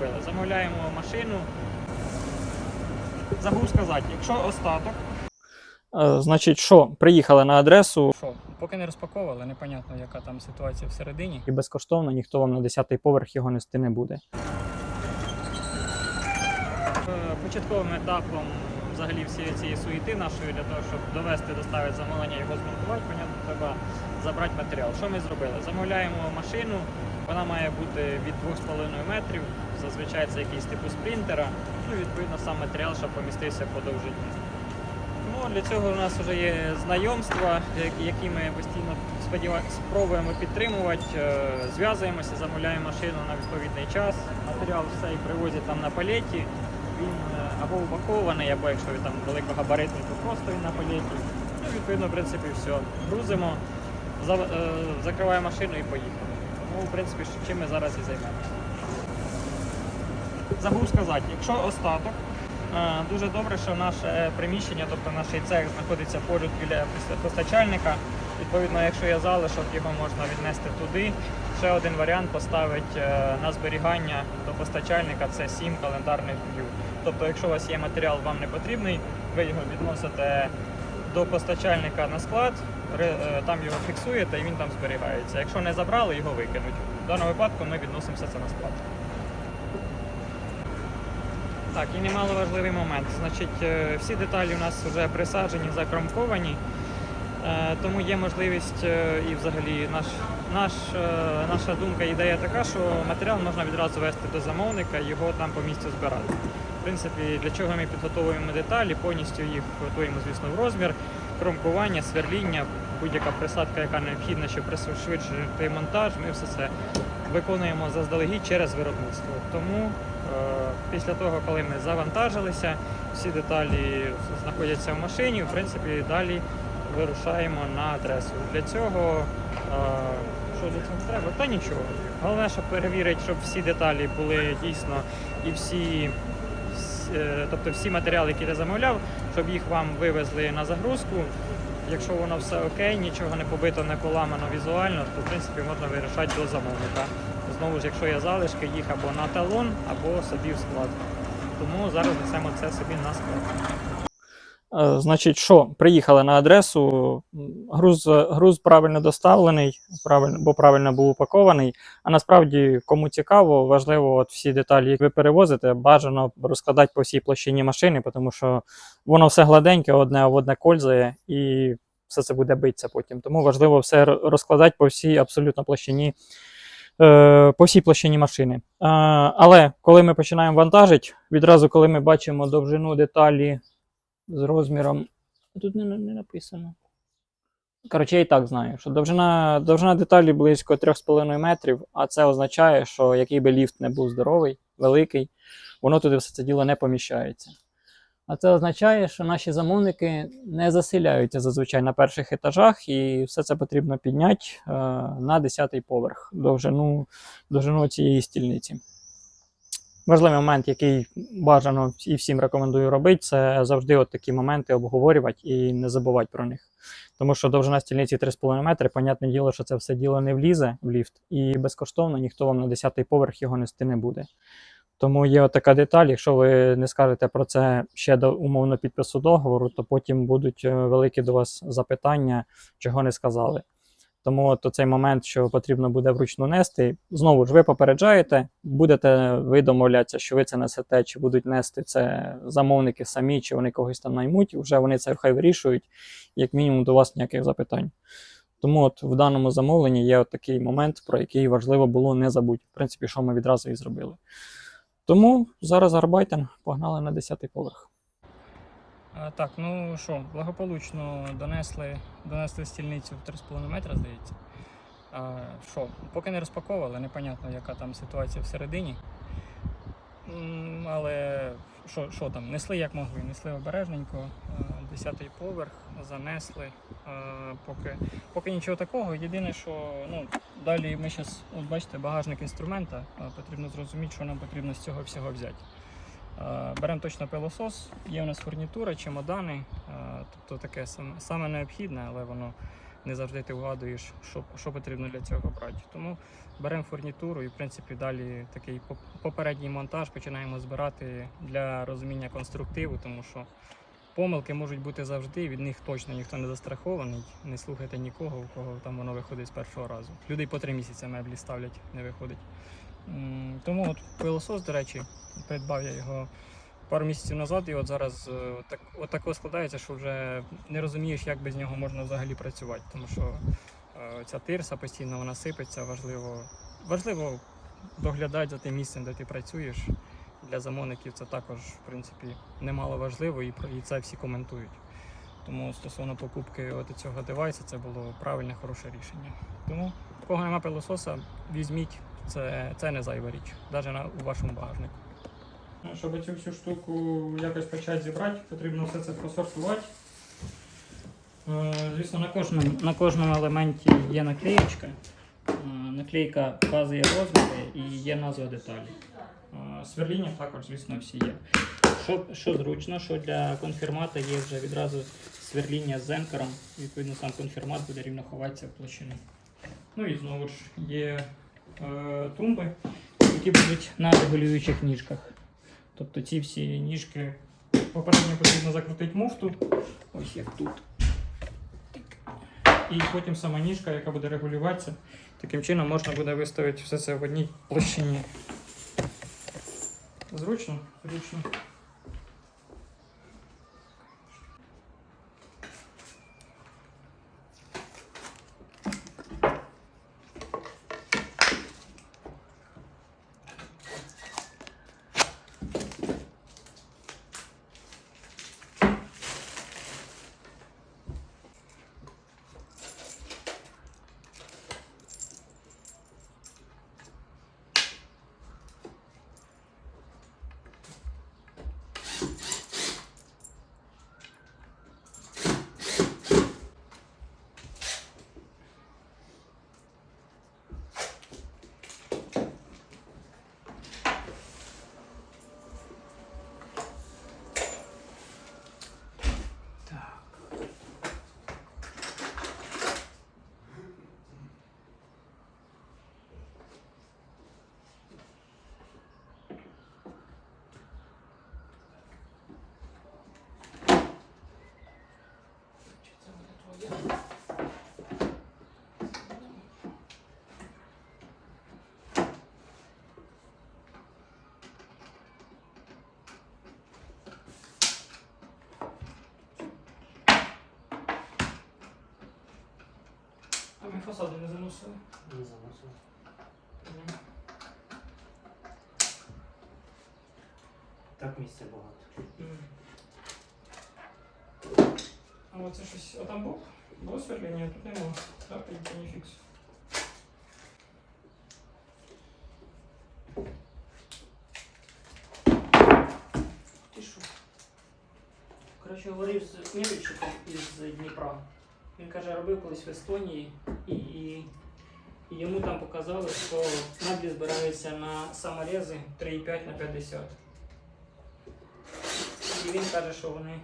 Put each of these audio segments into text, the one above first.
зробили? Замовляємо машину. Забув сказати, якщо остаток. Е, Значить, що, приїхали на адресу Що, поки не розпаковували, непонятно, яка там ситуація всередині. і безкоштовно ніхто вам на 10-й поверх його нести не буде. Е, Початковим етапом взагалі всієї цієї суєти нашої для того, щоб довести, доставити замовлення, його змонтувати, понятно, треба забрати матеріал. Що ми зробили? Замовляємо машину, вона має бути від 2,5 метрів, зазвичай це якийсь типу спринтера, ну відповідно сам матеріал, щоб помістився по довжині. Ну, для цього у нас вже є знайомства, які ми постійно спробуємо підтримувати. Е, Зв'язуємося, замовляємо машину на відповідний час. Матеріал все і привозять там на палеті. Він е, або упакований, або якщо він там великогабаритний, то просто він на палеті. Ну, відповідно, в принципі, все. Грузимо, е, закриваємо машину і поїхали. Тому, в принципі, чим ми зараз і займемося. Забув сказати, якщо остаток, Е, Дуже добре, що наше приміщення, тобто наш цех знаходиться поруч біля постачальника. Відповідно, якщо є залишок, його можна віднести туди. Ще один варіант поставити е, на зберігання до постачальника це 7 календарних днів. Тобто, якщо у вас є матеріал, вам не потрібний, ви його відносите до постачальника на склад, е, там його фіксуєте і він там зберігається. Якщо не забрали, його викинуть. В даному випадку ми відносимося це на склад. Так, і немаловажливий момент. Значить, е, всі деталі у нас вже присаджені, закромковані, Е, тому є можливість і взагалі наш, наш, наша думка, ідея така, що матеріал можна відразу вести до замовника, його там по місцю збирати. Принципі, для чого ми підготовуємо деталі, повністю їх готуємо, звісно, в розмір, кромкування, сверління, будь-яка присадка, яка необхідна, щоб пришвидшити монтаж, ми все це виконуємо заздалегідь через виробництво. Тому е, після того, коли ми завантажилися, всі деталі знаходяться в машині, в принципі, далі вирушаємо на адресу. Для цього е, що для цього треба? Та нічого. Головне, щоб перевірити, щоб всі деталі були дійсно і всі. Е, Тобто всі матеріали, які ти замовляв, щоб їх вам вивезли на загрузку. Якщо воно все окей, нічого не побито, не поламано візуально, то в принципі можна вирішати до замовника. Знову ж, якщо є залишки, їх або на талон, або собі в склад. Тому зараз несемо це собі на склад. Е, Значить, що, приїхали на адресу, груз, груз правильно доставлений, правильно, бо правильно був упакований. А насправді, кому цікаво, важливо от всі деталі, які ви перевозите, бажано розкладати по всій площині машини, тому що воно все гладеньке, одне об одне кользає, і все це буде битися потім. Тому важливо все розкладати по всій абсолютно площині. е, По всій площині машини. Е, Але коли ми починаємо вантажити, відразу коли ми бачимо довжину деталі з розміром. Тут не, не написано. Коротше, я і так знаю, що довжина, довжина деталі близько 3,5 метрів, а це означає, що який би ліфт не був здоровий, великий, воно туди все це діло не поміщається. А це означає, що наші замовники не заселяються зазвичай на перших етажах, і все це потрібно підняти е, на 10-й поверх довжину, довжину цієї стільниці. Важливий момент, який бажано і всім рекомендую робити, це завжди от такі моменти обговорювати і не забувати про них. Тому що довжина стільниці 3,5 метри, понятне діло, що це все діло не влізе в ліфт, і безкоштовно ніхто вам на 10-й поверх його нести не буде. Тому є така деталь, якщо ви не скажете про це ще до умовно підпису договору, то потім будуть е, великі до вас запитання, чого не сказали. Тому от цей момент, що потрібно буде вручну нести, знову ж ви попереджаєте, будете ви домовлятися, що ви це несете, чи будуть нести це замовники самі, чи вони когось там наймуть, вже вони це хай вирішують, як мінімум до вас ніяких запитань. Тому от в даному замовленні є от такий момент, про який важливо було не забути. В принципі, що ми відразу і зробили. Тому зараз Арбайтен погнали на 10-й поверх. А, так, ну що, благополучно донесли, донесли стільницю в 3,5 метра, здається. А, що, поки не розпаковували, непонятно, яка там ситуація всередині. Але що, що там, несли як могли, несли обережненько, е, 10-й поверх, занесли. Е, Поки, поки нічого такого. Єдине, що ну, далі ми зараз, от бачите, багажник інструмента, потрібно зрозуміти, що нам потрібно з цього всього взяти. Е, Беремо точно пилосос, є у нас фурнітура, чемодани, е, тобто таке саме, необхідне, але воно не завжди ти вгадуєш, що, що потрібно для цього брати. Тому беремо фурнітуру і, в принципі, далі такий попередній монтаж починаємо збирати для розуміння конструктиву, тому що помилки можуть бути завжди, від них точно ніхто не застрахований. Не слухайте нікого, у кого там воно виходить з першого разу. Люди й по три місяці меблі ставлять, не виходить. Тому от пилосос, до речі, придбав я його пару місяців назад, і от зараз е, так, от тако складається, що вже не розумієш, як без нього можна взагалі працювати. Тому що е, ця тирса постійно вона сипеться, важливо, важливо доглядати за тим місцем, де ти працюєш. Для замовників це також, в принципі, немало важливо, і, і це всі коментують. Тому стосовно покупки от цього девайсу, це було правильне, хороше рішення. Тому, в кого нема пилососа, візьміть, це, це не зайва річ, навіть на, у вашому багажнику. Щоб цю всю штуку якось почати зібрати, потрібно все це просортувати. Е, Звісно, на кожному, на кожному елементі є наклеєчка. Е, Наклейка вказує розміри і є назва деталі. Е, Сверління також, звісно, всі є. Що, що зручно, що для конфірмата є вже відразу сверління з зенкером. Відповідно, сам конфірмат буде рівно ховатися в площину. Ну і знову ж є тумби, які будуть на регулюючих ніжках. Тобто ці всі ніжки попередньо потрібно закрутити муфту. Ось як тут. І потім сама ніжка, яка буде регулюватися. Таким чином можна буде виставити все це в одній площині. Зручно, зручно. Фасади не заносили. Не заносив. Так місця багато. А оце щось. А там був? Було сверління, тут нема. Так, і не фікс. Ти що? Коротше, говорив з мебельщиком із Дніпра. Він каже, робив колись в Естонії і, і, і йому там показали, що меблі збираються на саморези 3,5 на 50. І він каже, що вони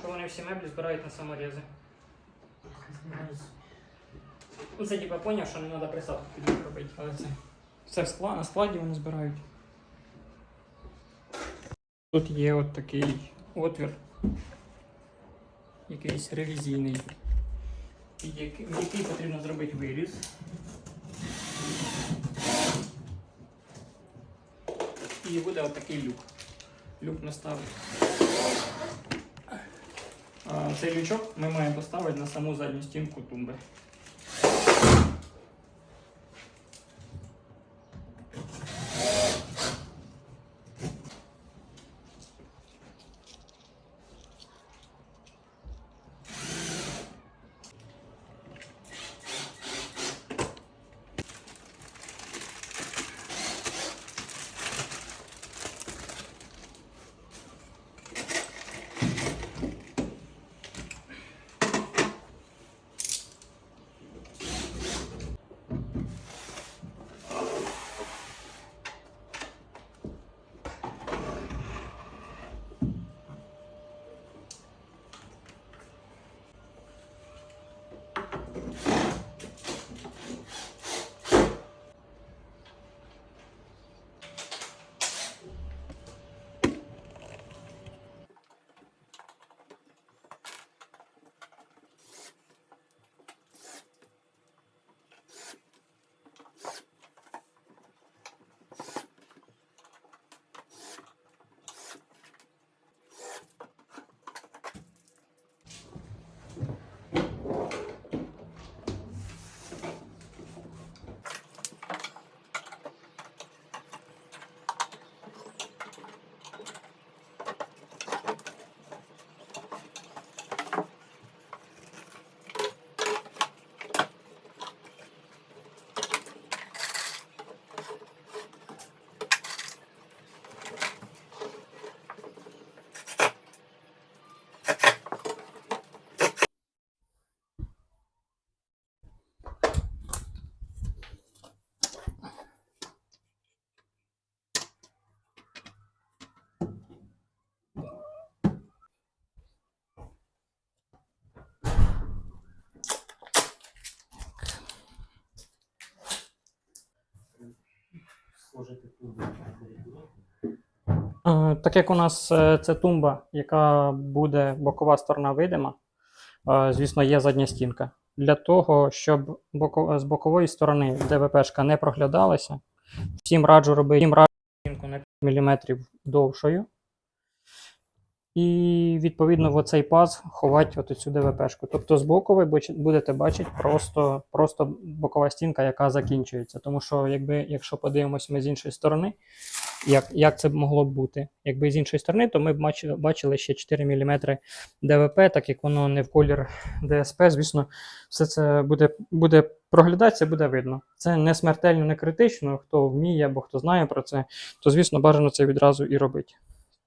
що вони всі меблі збирають на саморези. Ну, це типа поняв, що не треба присадку під робити, але це. Це в скла, на складі вони збирають. Тут є от такий отвір, якийсь ревізійний, який, який потрібно зробити виріз. І буде от люк. Люк. А, Цей лючок ми маємо поставити на саму задню стінку тумби. Сложити тумбу. Так як у нас е, це тумба, яка буде бокова сторона видима, е, звісно, є задня стінка. Для того, щоб з бокової сторони ДВПшка не проглядалася, всім раджу робити стінку на 5 мм довшою. І відповідно в оцей паз ховати от цю ДВПшку. Тобто з боку ви будете бачити просто, просто бокова стінка, яка закінчується. Тому що, якби, якщо подивимось ми з іншої сторони, як, як це могло б бути? Якби з іншої сторони, то ми б бачили, бачили ще 4 мм ДВП, так як воно не в колір ДСП, звісно, все це буде, буде проглядатися, буде видно. Це не смертельно, не критично. Хто вміє або хто знає про це, то звісно бажано це відразу і робити.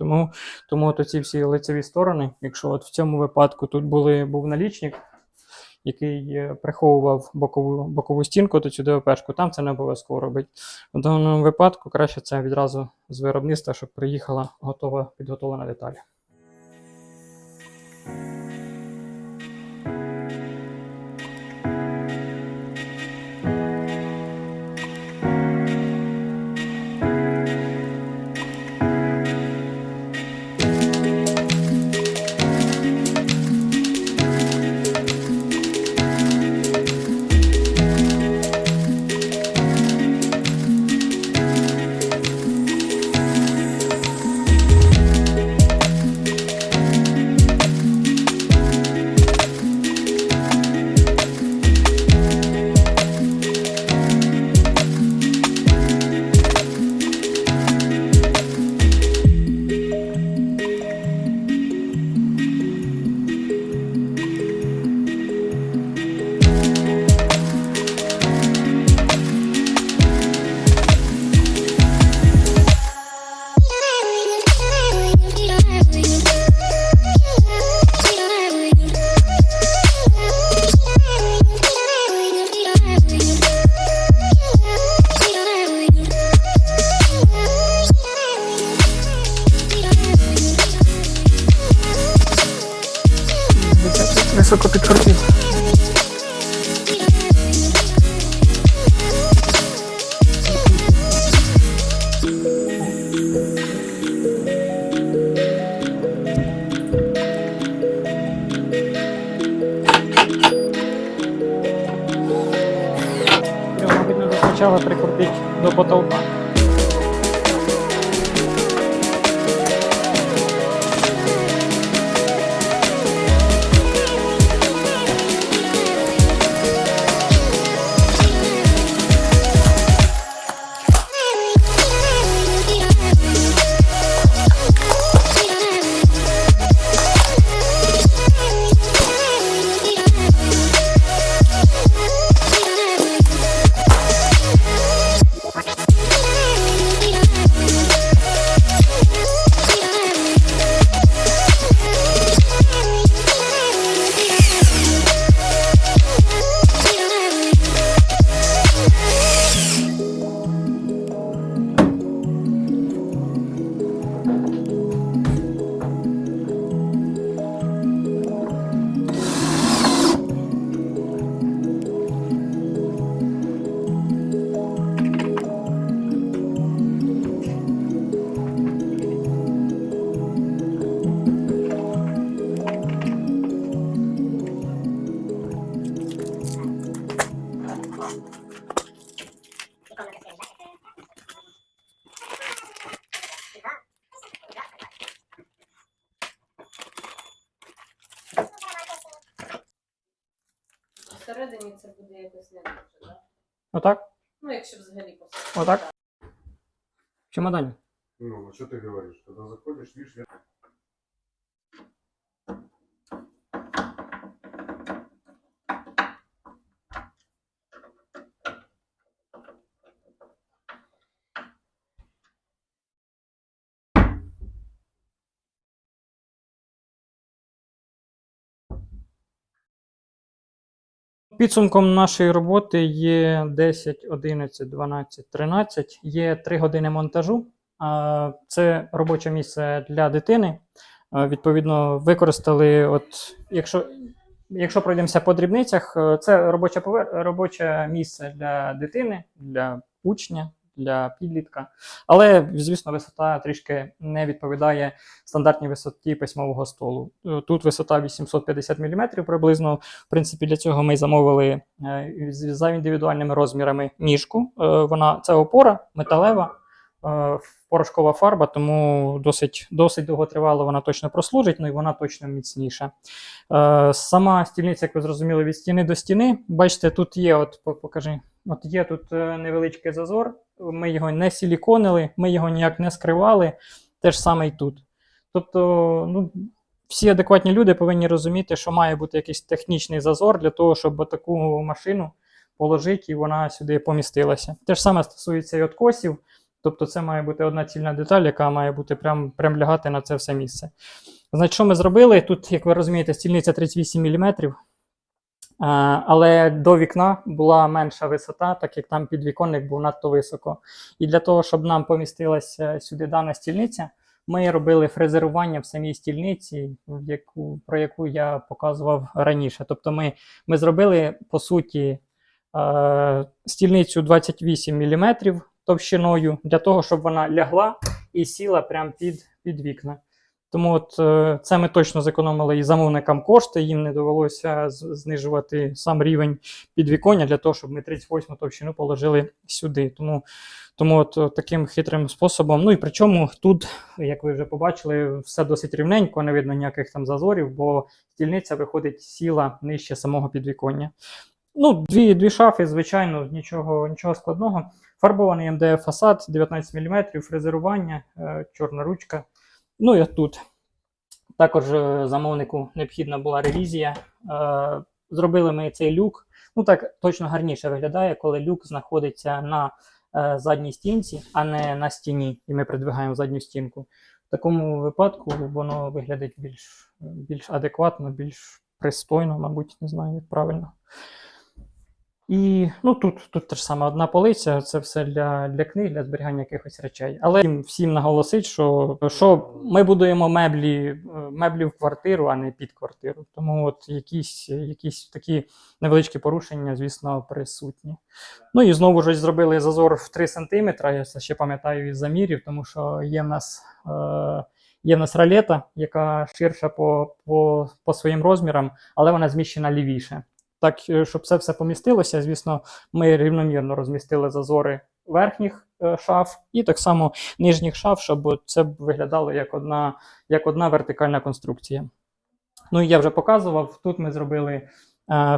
Тому, тому от ці всі лицеві сторони, якщо от в цьому випадку тут були, був налічник, який е, приховував бокову, бокову стінку, то цю ДВПшку, там це не обов'язково робить. В даному випадку краще це відразу з виробництва, щоб приїхала готова підготовлена деталь. прикрутити до потолка. взагалі так? В чемодане. Ну, а что ты говоришь? Когда заходишь, видишь, я... Підсумком нашої роботи є 10, 11, 12, 13. Є 3 години монтажу. Це робоче місце для дитини. Відповідно, використали, от, якщо, якщо пройдемося по дрібницях, е, це робоче, робоче місце для дитини, для учня, для підлітка. Але, звісно, висота трішки не відповідає стандартній висоті письмового столу. Е, Тут висота 850 мм приблизно. В принципі, для цього ми замовили е, за індивідуальними розмірами ніжку. Е, Вона це опора металева. Порошкова фарба, тому досить, досить довготривало вона точно прослужить, ну і вона точно міцніша. Е, Сама стільниця, як ви зрозуміли, від стіни до стіни. Бачите, тут є, от покажи, от є тут невеличкий зазор. Ми його не силіконили, ми його ніяк не скривали. Те ж саме і тут. Тобто, ну, всі адекватні люди повинні розуміти, що має бути якийсь технічний зазор для того, щоб таку машину положити і вона сюди помістилася. Те ж саме стосується і откосів. Тобто, це має бути одна цільна деталь, яка має бути прям, прям лягати на це все місце. Значить, що ми зробили? Тут, як ви розумієте, стільниця 38 мм, але до вікна була менша висота, так як там підвіконник був надто високо. І для того, щоб нам помістилася сюди дана стільниця, ми робили фрезерування в самій стільниці, в яку, про яку я показував раніше. Тобто ми, ми зробили, по суті, е, стільницю 28 мм товщиною для того, щоб вона лягла і сіла прямо під, під вікна. Тому от е, це ми точно зекономили і замовникам кошти, їм не довелося знижувати сам рівень підвіконня для того, щоб ми 38 товщину положили сюди. Тому, тому от таким хитрим способом. Ну і причому тут, як ви вже побачили, все досить рівненько, не видно ніяких там зазорів, бо стільниця виходить сіла нижче самого підвіконня. Ну, дві, дві шафи, звичайно, нічого, нічого складного. Фарбований МДФ фасад 19 мм, фрезерування, е, чорна ручка. Ну і тут. Також е, замовнику необхідна була ревізія. Е, Зробили ми цей люк. Ну так точно гарніше виглядає, коли люк знаходиться на е, задній стінці, а не на стіні, і ми придвигаємо задню стінку. В такому випадку воно виглядить більш, більш адекватно, більш пристойно, мабуть, не знаю, як правильно. І ну, тут, тут теж саме одна полиця, це все для, для книг, для зберігання якихось речей. Але всім, всім наголосить, що, що ми будуємо меблі, меблі в квартиру, а не під квартиру. Тому от якісь, якісь такі невеличкі порушення, звісно, присутні. Ну і знову ж зробили зазор в 3 см, я це ще пам'ятаю із замірів, тому що є в нас. Е- Є в нас ралета, яка ширша по, по, по своїм розмірам, але вона зміщена лівіше. Так, е, щоб це все помістилося, звісно, ми рівномірно розмістили зазори верхніх е, шаф і так само нижніх шаф, щоб це виглядало як одна, як одна вертикальна конструкція. Ну і я вже показував, тут ми зробили е,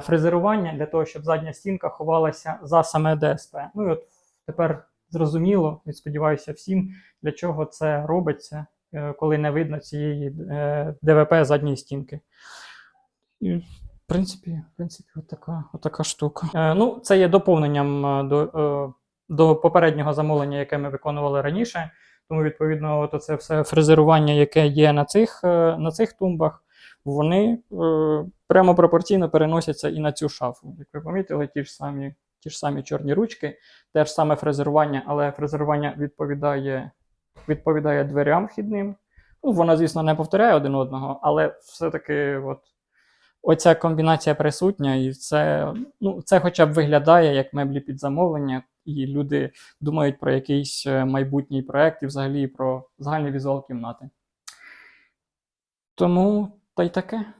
фрезерування для того, щоб задня стінка ховалася за саме ДСП. Ну і от тепер зрозуміло, і сподіваюся всім, для чого це робиться, е, коли не видно цієї е, ДВП задньої стінки. Принципі, в принципі, отака, отака штука. Е, ну, це є доповненням е, до, е, до попереднього замовлення, яке ми виконували раніше. Тому, відповідно, от це все фрезерування, яке є на цих, е, на цих тумбах, вони е, прямо пропорційно переносяться і на цю шафу. Як ви помітили, ті ж самі, ті ж самі чорні ручки, те ж саме фрезерування, але фрезерування відповідає, відповідає дверям вхідним. Ну, воно, звісно, не повторяє один одного, але все-таки от, оця комбінація присутня, і це, ну, це хоча б виглядає як меблі під замовлення, і люди думають про якийсь е, майбутній проект і взагалі про загальний візуал кімнати. Тому та й таке.